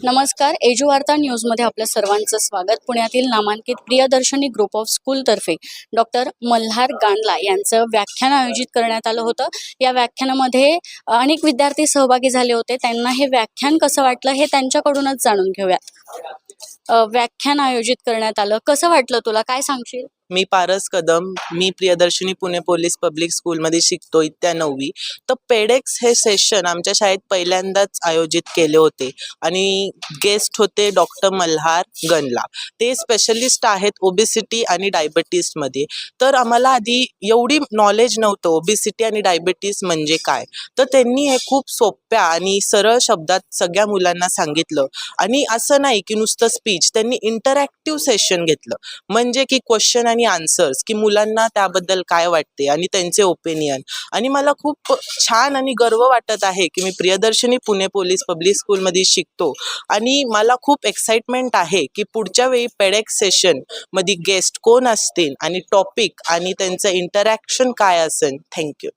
नमस्कार एजुवार्ता न्यूजमध्ये आपल्या सर्वांचं स्वागत. पुण्यातील नामांकित प्रियदर्शनी ग्रुप ऑफ स्कूलतर्फे डॉक्टर मल्हार गांडला यांचं व्याख्यान आयोजित करण्यात आलं होतं. या व्याख्यानामध्ये अनेक विद्यार्थी सहभागी झाले होते. त्यांना हे व्याख्यान कसं वाटलं हे त्यांच्याकडूनच जाणून घेऊयात व्याख्यान आयोजित करण्यात आलं. कसं वाटलं तुला? काय सांगशील? मी पारस कदम मी प्रियदर्शनी पुणे पोलीस पब्लिक स्कूलमध्ये शिकतो इत्या नववी. तर पेडेक्स हे सेशन आमच्या शाळेत पहिल्यांदाच आयोजित केले होते. आणि गेस्ट होते डॉक्टर मल्हार गनला ते स्पेशलिस्ट आहेत ओबेसिटी आणि डायबिटीसमध्ये तर आम्हाला आधी एवढी नॉलेज नव्हतं ओबेसिटी आणि डायबिटीस म्हणजे काय. तर त्यांनी हे खूप सोप्या आणि सरळ शब्दात सगळ्या मुलांना सांगितलं. आणि असं नाही की नुसतं स्पीच त्यांनी इंटरॅक्टिव्ह सेशन घेतलं. म्हणजे की क्वेश्चन आणि आन्सर्स की मुलांना त्याबद्दल काय वाटते आणि त्यांचे ओपिनियन आणि मला खूप छान आणि गर्व वाटत आहे की मी प्रियदर्शनी पुणे पोलीस पब्लिक स्कूलमध्ये शिकतो. आणि मला खूप एक्साइटमेंट आहे की पुढच्या वेळी पेडेक्स सेशनमध्ये गेस्ट कोण असतील आणि टॉपिक आणि त्यांचं इंटरॅक्शन काय असेल. थँक्यू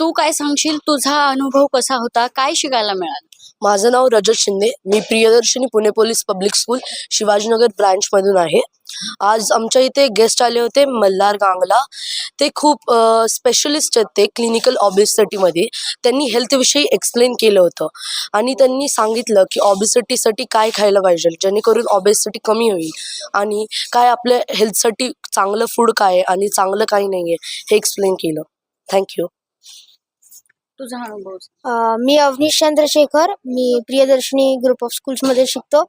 तू काय सांगशील? तुझा अनुभव कसा होता? काय शिकायला मिळाला? माझं नाव रजत शिंदे. मी Priyadarshani Pune police public school Shivajinagar ब्रँचमधून आहे. आज आमच्या इथे गेस्ट आले होते मल्हार गांगला. ते खूप स्पेशलिस्ट आहेत ते क्लिनिकल ऑबिसिटीमध्ये त्यांनी हेल्थविषयी एक्सप्लेन केलं होतं. आणि त्यांनी सांगितलं की ऑबिसिटीसाठी काय खायला पाहिजे जेणेकरून ऑबिसिटी कमी होईल. आणि काय आपल्या हेल्थसाठी चांगलं फूड काय आहे आणि चांगलं काही नाही आहे हे एक्सप्लेन केलं. थँक्यू तुझा अनुभव अ, मी अवनीश चंद्रशेखर मी प्रियदर्शनी ग्रुप ऑफ स्कूल्समध्ये शिकतो.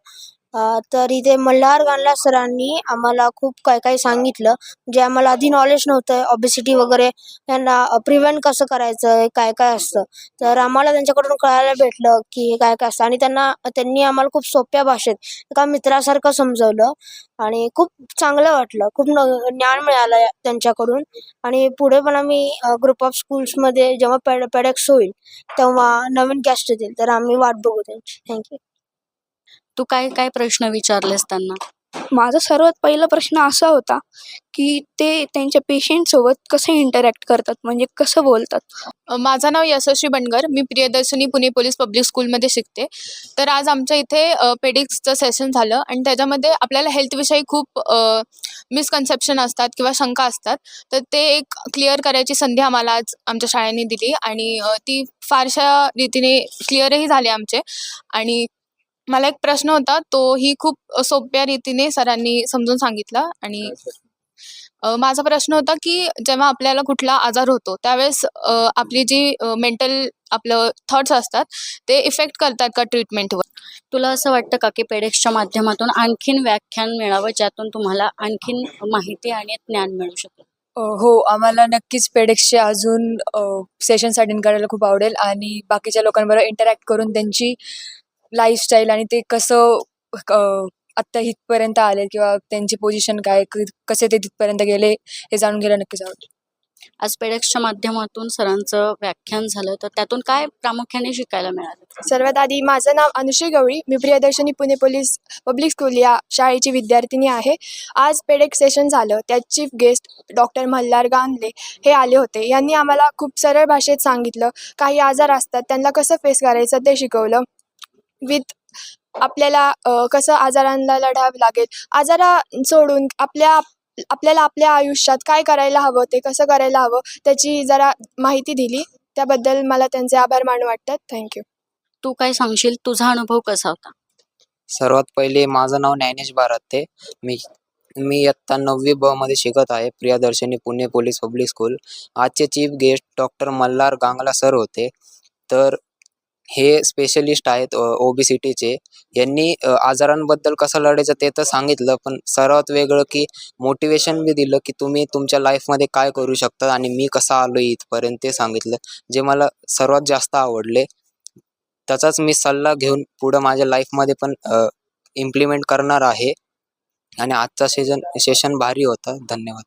तर इथे मल्हार गांडला सरांनी आम्हाला खूप काय काय सांगितलं. जे आम्हाला आधी नॉलेज नव्हतं ऑबिसिटी वगैरे यांना प्रिव्हेंट कसं करायचं काय काय असतं. तर आम्हाला त्यांच्याकडून कळायला भेटलं की हे काय काय असतं. आणि त्यांना त्यांनी आम्हाला खूप सोप्या भाषेत एका मित्रासारखं समजवलं आणि खूप चांगलं वाटलं. खूप ज्ञान मिळालं त्यांच्याकडून. आणि पुढे पण आम्ही ग्रुप ऑफ स्कूल्समध्ये जेव्हा पेड पेडेक्स होईल तेव्हा नवीन कॅस्ट येतील. तर आम्ही वाट बघू त्यांची. थँक्यू तू काय काय प्रश्न विचारलेस त्यांना? माझा सर्वात पहिला प्रश्न असा होता की ते त्यांच्या पेशंटसोबत कसं इंटरॅक्ट करतात? म्हणजे कसं बोलतात? माझं नाव यशस्वी बनगर. मी प्रियदर्शनी पुणे पोलीस पब्लिक स्कूलमध्ये शिकते. तर आज आमच्या इथे पेडिक्सचं सेशन झालं आणि त्याच्यामध्ये आपल्याला हेल्थविषयी खूप मिसकन्सेप्शन असतात किंवा शंका असतात. तर ते एक क्लिअर करायची संधी आम्हाला आज आमच्या शाळेने दिली आणि अ, ती फारशा रीतीने क्लिअरही झाली आमचे. आणि मला एक प्रश्न होता तोही खूप सोप्या रीतीने सरांनी समजून सांगितला आणि अ, माझा प्रश्न होता की जेव्हा आपल्याला कुठला आजार होतो त्यावेळेस अ, आपली जी मेंटल आपलं थॉट्स असतात ते इफेक्ट करतात का ट्रीटमेंटवर तुला असं वाटतं का की पेडेक्सच्या माध्यमातून आणखीन व्याख्यान मिळावं ज्यातून तुम्हाला आणखीन माहिती आणि ज्ञान मिळू शकेल? अ, हो आम्हाला नक्कीच पेडेक्सचे अजून सेशन्स अटेंड करायला खूप आवडेल आणि बाकीच्या लोकांबरोबर इंटरॅक्ट करून त्यांची लाईफस्टाईल आणि ते कसं आत्ता इथपर्यंत आले किंवा त्यांची पोझिशन काय क- कसे ते तिथपर्यंत गेले हे जाणून घ्यायला नक्कीच आवडेल. आज पेडेक्सच्या माध्यमातून सरांचं व्याख्यान झालं तर त्यातून काय प्रामुख्याने शिकायला मिळालं? सर्वात आधी माझं नाव अनुश्री गवळी मी Priyadarshani Pune police public school या शाळेची विद्यार्थिनी आहे. आज पेडेक सेशन झालं त्यात chief guest doctor Malhar Gandhale हे आले होते. यांनी आम्हाला खूप सरळ भाषेत सांगितलं काही आजार असतात त्यांना कसं फेस करायचं ते शिकवलं. विथ आपल्याला कसं आजारांना लढावं लागेल. आजारा सोडून आपल्या आपल्याला आपल्या आयुष्यात काय करायला हवं ते कसं करायला हवं त्याची जरा माहिती दिली. त्याबद्दल मला त्यांचे आभार मानू वाटतात. थँक्यू तू काय सांगशील? तुझा अनुभव कसा होता? सर्वात पहिले माझं नाव ज्ञानेश बाराते. मी मी इयत्ता नववी ब मध्ये शिकत आहे. Priyadarshani Pune police public school. आजचे chief guest doctor Malhar Gangla sir होते. तर हे स्पेशलिस्ट आहेत ओबीसीटीचे यांनी आजारांबद्दल कसं लढायचं ते तर सांगितलं पण सर्वात वेगळं की मोटिवेशन बी दिलं की तुम्ही तुमच्या लाईफमध्ये काय करू शकता आणि मी कसा आलो इथपर्यंत ते सांगितलं. जे मला सर्वात जास्त आवडले त्याचाच मी सल्ला घेऊन पुढं माझ्या लाईफमध्ये पण इम्प्लिमेंट करणार आहे. आणि आजचा सेशन सेशन भारी होता. धन्यवाद.